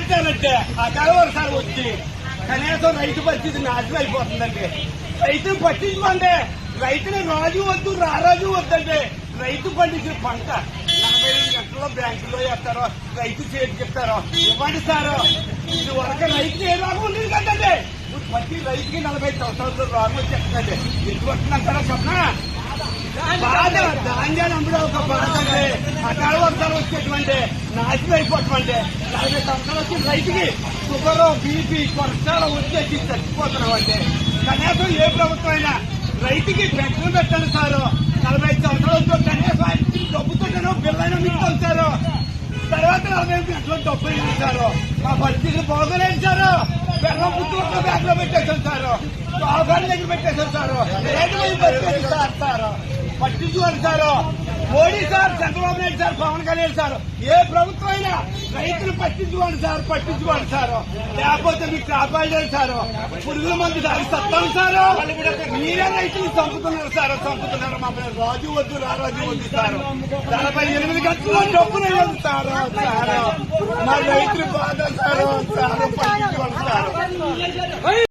మాట్లాడాలంటే ఆ కలవరు సార్ వచ్చి కనీసం రైతు పరిస్థితి నాశనం అయిపోతుందండి. రైతుని పట్టించుకోండి రైతుని రాజు వద్దు రారాజు వద్దండి. రైతు పండించిన పంట నలభై ఐదు గంటల్లో బ్యాంకులో వేస్తారో రైతు చేతి చెప్తారో ఇవ్వండి సారో. ఇది వరకు రైతు ఏ రాగం ఉండేది కదండి. ఇప్పుడు ప్రతి రైతుకి నలభై సంవత్సరాలు రాగం వచ్చేస్తుందండి. ఎందుకు వస్తుందంటారా చెప్పనా? ధాన్యాలు అమ్ముడు ఒక బాధ. అకాల వర్షాలు వచ్చేటువంటి నాశనం అయిపోతుంది. నలభై సంవత్సరాలు వచ్చి రైతుకి షుగర్ బీపీ కొరసాలు వచ్చేసి చచ్చిపోతున్నాం అండి కనీసం ఏ ప్రభుత్వం అయినా రైతుకి పెన్షన్ పెట్టండి సారు. నలభై ఐదు వచ్చి కనీసం ఆయన డబ్బుతోనే బిల్లైనా మీకు సారు. తర్వాత నలభై ఐదు గంటలు డబ్బులు ఇచ్చారు మా పరిస్థితులు బాగోలేదు సారు. బెల్లం పుట్టుకుంటే బ్యాగ్లో పెట్టేశారు సారు. బాగాని దగ్గర పెట్టేశారు సారు. రేటు సార్ పట్టించుకోండి sir. Modi sir Chandrababu Naidu sir Pawan Kalyan sir ఏ ప్రభుత్వం అయినా రైతులు పట్టించుకోండి సార్ పట్టించుకోండి సార్. లేకపోతే మీకు కాపాడారు సార్. పురుగుల మంది సార్ సత్తాం సార్. మీరే రైతులు చంపుతున్నారు సార్ చంపుతున్నారు మమ్మల్ని. రాజు వద్దు రారాజు వద్దు సార్. నలభై ఎనిమిది గంటల డబ్బులు ఇవ్వండి సార్ సార్. మా రైతులు బాధ సార్ సార్ పట్టించుకోండి సార్.